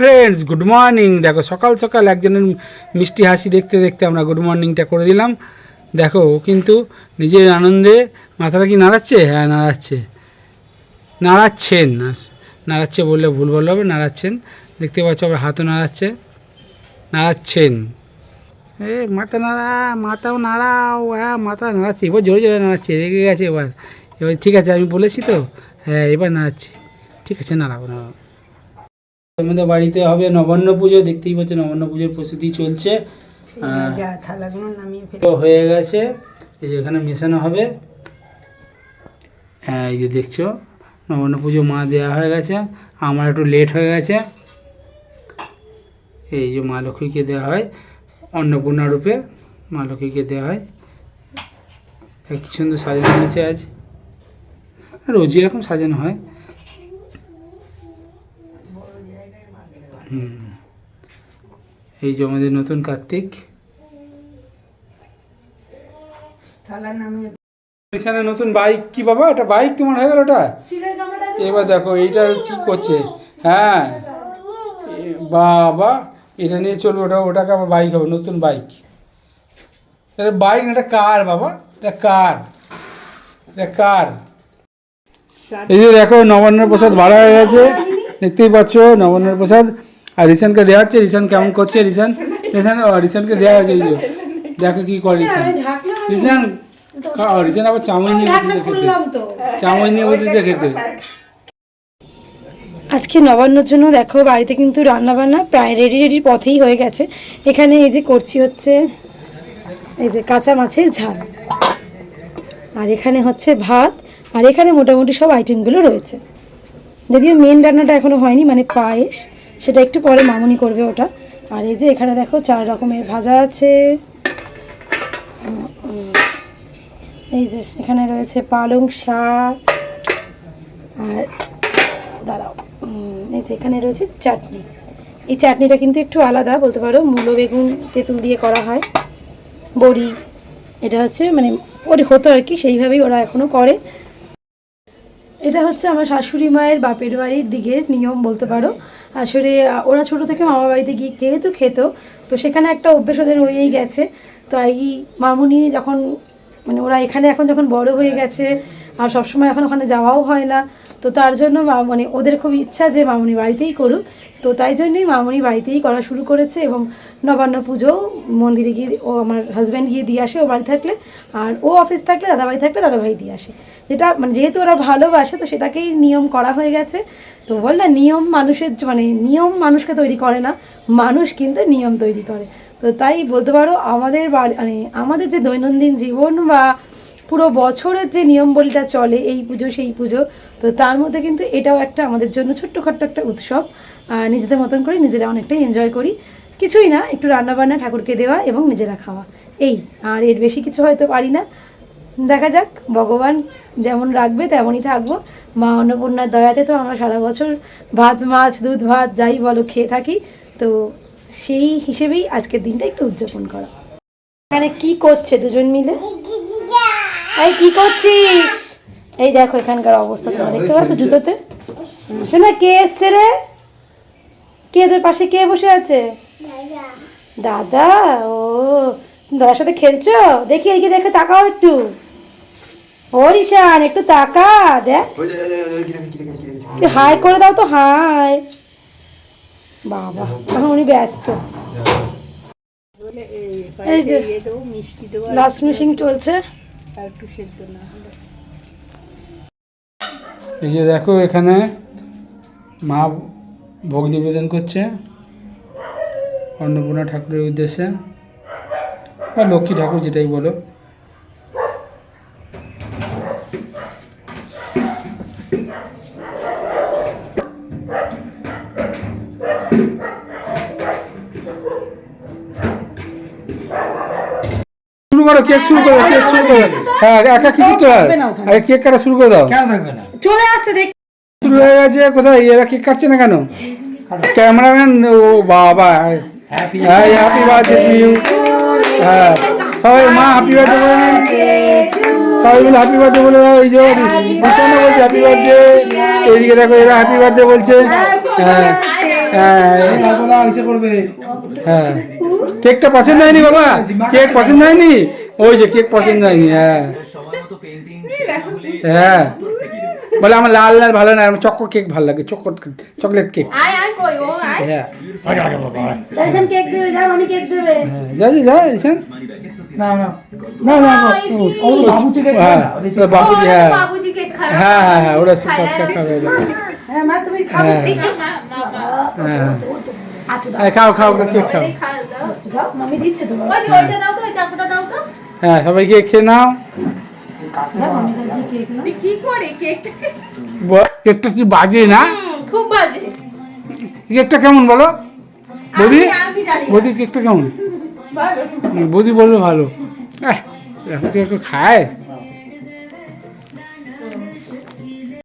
Friends good morning দেখো, সকাল সকাল একজনের মিষ্টি হাসি দেখতে দেখতে আমরা গুড মর্নিংটা করে দিলাম। দেখো, ও কিন্তু নিজের আনন্দে মাথাটা কি নাড়াচ্ছে? হ্যাঁ নাড়াচ্ছে। নাড়াচ্ছেন। নাড়াচ্ছে বললে ভুল বললে হবে, নাড়াচ্ছেন। দেখতে পাচ্ছ আবার হাতও নাড়াচ্ছে। নাড়াচ্ছেন। এ, মাথা নাড়া, মাথাও নাড়াও। হ্যাঁ মাথা নাড়াচ্ছে। এবার জোরে জোরে নাড়াচ্ছে, রেগে গেছে এবার। এবার ঠিক আছে, আমি বলেছি তো? হ্যাঁ এবার নাড়াচ্ছে। ঠিক আছে, নাড়াবো নাড়াবো। আমাদের বাড়িতে হবে নবান্ন পুজো দেখতেই পাচ্ছ নবান্ন পুজোর প্রস্তুতি চলছে। হয়ে গেছে। এই যে এখানে মেশানো হবে। হ্যাঁ এই যে দেখছ নবান্ন পুজো মা দেওয়া হয়ে গেছে। আমার একটু লেট হয়ে গেছে। এই যে মা লক্ষ্মীকে দেওয়া হয়। অন্নপূর্ণা রূপে মা লক্ষ্মীকে দেওয়া হয়। কি সুন্দর সাজানো হয়েছে আজ। রোজই এরকম সাজানো হয়। এই যে আমাদের নতুন কার্তিক। নিশানের নতুন বাইক। কি বাবা এটা বাইক তোমার হয়ে গেল ওটা? এবার দেখো এইটা কি করছে? হ্যাঁ। বাবা এটা নিয়ে চলবে ওটা ওটাকে আবার বাইক হবে নতুন বাইক। এটা বাইক না এটা কার বাবা? এটা কার? এটা কার? এই যে দেখো নবান্নের প্রসাদ ভাড়া হয়ে গেছে। দেখতেই পাচ্ছ নবান্নের প্রসাদ। আর রিসানকে দেওয়া হচ্ছে রিসান কেমন করছে রিসান রিসান রিসানকে দেওয়া হয়েছে এই যে। দেখো কি করে রিসান রিসান কা- রিসান আবার চাউমিন নিয়ে বসেছে খেতে। চাউমিন নিয়ে বসেছে খেতে। আজকে নবান্নর জন্য দেখো বাড়িতে কিন্তু রান্না বান্না প্রায় রেডি রেডির পথেই হয়ে গেছে। এখানে এই যে করছি হচ্ছে এই যে কাঁচা মাছের ঝাল। আর এখানে হচ্ছে ভাত আর এখানে মোটামুটি সব আইটেমগুলো রয়েছে। যদিও মেন রান্নাটা এখনও হয়নি মানে পায়েস। সেটা একটু পরে মামুনি করবে ওটা। আর এই যে এখানে দেখো চার রকমের ভাজা আছে। এই যে এখানে রয়েছে পালং শাক। আর দাঁড়াও এই যে এখানে রয়েছে চাটনি। এই চাটনিটা কিন্তু একটু আলাদা, বলতে পারো, মূলো, বেগুন, তেঁতুল দিয়ে করা হয়। বড়ি, এটা হচ্ছে মানে ওর হতো আর কি, সেইভাবেই ওরা এখনও করে। এটা হচ্ছে আমার শাশুড়ি মায়ের বাপের বাড়ির দিকের নিয়ম, বলতে পারো। আসলে ওরা ছোট থেকে মামা বাড়িতে গিয়ে যেহেতু খেত, তো সেখানে একটা অভ্যেস ওদের রয়েই গেছে। তো এই মামুনি যখন মানে ওরা এখানে এখন যখন বড় হয়ে গেছে, আর সবসময় এখন ওখানে যাওয়াও হয় না তো তার জন্য মানে ওদের খুব ইচ্ছা যে মামুনি বাড়িতেই করুক। তো তাই জন্যই মামুনি বাড়িতেই করা শুরু করেছে এবং নবান্ন পুজো মন্দিরে গিয়ে ও আমার হাজব্যান্ড গিয়ে দিয়ে আসে ও বাড়ি থাকলে। আর ও অফিস থাকলে, দাদাভাই থাকলে দাদাভাই দিয়ে আসে। যেটা মানে যেহেতু ওরা ভালোবাসে, তো সেটাকেই নিয়ম করা হয়ে গেছে। তো বল না, নিয়ম মানুষের মানে নিয়ম মানুষকে তৈরি করে না, মানুষ কিন্তু নিয়ম তৈরি করে। তো তাই বলতে পারো, আমাদের বাড়ি মানে আমাদের যে দৈনন্দিন জীবন বা পুরো বছরের যে নিয়মবলিটা চলে এই পুজো, সেই পুজো, তো তার মধ্যে কিন্তু এটাও একটা আমাদের জন্য ছোট্টখাট্ট একটা উৎসব। নিজেদের মতন করে নিজেরা অনেকটাই এনজয় করি। কিছুই না, একটু রান্নাবান্না, ঠাকুরকে দেওয়া এবং নিজেরা খাওয়া। এই, আর এর বেশি কিছু হয়তো পারি না। দেখা যাক, ভগবান যেমন রাখবে, তেমনই থাকব। মা অন্নপূর্ণার দয়াতে তো আমরা সারা বছর ভাত, মাছ, দুধ, ভাত, যাই বলো খেয়ে থাকি। তো সেই হিসেবেই আজকের দিনটা একটু উদযাপন করা। এখানে কি করছে দুজন মিলে? এই কি করছিস? এই দেখো এখানকার অবস্থা তোমরা দেখতে পাচ্ছ জুতোতে। শোনা কে এসছে রে? কে তোর পাশে কে বসে আছে? দাদা। ও তুমি দাদার সাথে খেলছো? দেখি এইকে দেখে তাকাও একটু। ও রিশান একটু তাকা দেখ। হাই করে দাও তো হাই। বাবা এখন উনি ব্যস্ত। এই যে লাস্ট মিশিং চলছে। এই যে দেখো এখানে মা ভোগ নিবেদন করছে অন্নপূর্ণা ঠাকুরের উদ্দেশ্যে, বা লক্ষ্মী ঠাকুর যেটাই বলো। করো কেক শুরু করো কেক শুরু করো। হ্যাঁ একা কিছু তো আর আরে কেক কাটা শুরু করে দাও। কেন থাকবে না? চলে আসতে দেখ। শুরু হয়ে গেছে কোথায়? এরা কেক কাটছে না কেন? ক্যামেরাম্যান ও বাবা happy happy birthday to you হ্যাঁ। সবাই মা হ্যাপি বার্থডে বলে না। সবাই মিলে হ্যাপি বার্থডে বলে দাও এই যে বিছানা বলছে হ্যাপি বার্থডে এইদিকে দেখো এরা হ্যাপি বার্থডে বলছে। হ্যাঁ হ্যাঁ। হ্যাঁ। কেকটা পছন্দ হয়নি বাবা? কেক পছন্দ হয়নি? ওই যে কেক পছন্দ হয়নি হ্যাঁ। হ্যাঁ। বলে আমার লাল লাল ভালো না আমার চকো কেক ভালো লাগে চকো চকলেট কেক আয় আয় কই ও আয়। হ্যাঁ। রেশন কেক দেবে যাও আমি কেক দেবে। হ্যাঁ যা যা যা হ্যাঁ ওরা হ্যাঁ। বাবুজি কেক খাবে। হ্যাঁ হ্যাঁ হ্যাঁ ওরা হ্যাঁ মা তুমি খাও। হ্যাঁ। হ্যাঁ আচ্ছা হ্যাঁ খাও খাও কেক খাও। দাও। মামি দিচ্ছে তো ওই ওইটা দাও তো ওই চাকুটা দাও তো। হ্যাঁ সবাই কেক খেয়ে নাও। কি করে কেকটা কি বাজে না? খুব বাজে। কেকটা কেমন বলো? বৌদি। বৌদি কেকটা কেমন? বৌদি বলল ভালো। এখন খায়?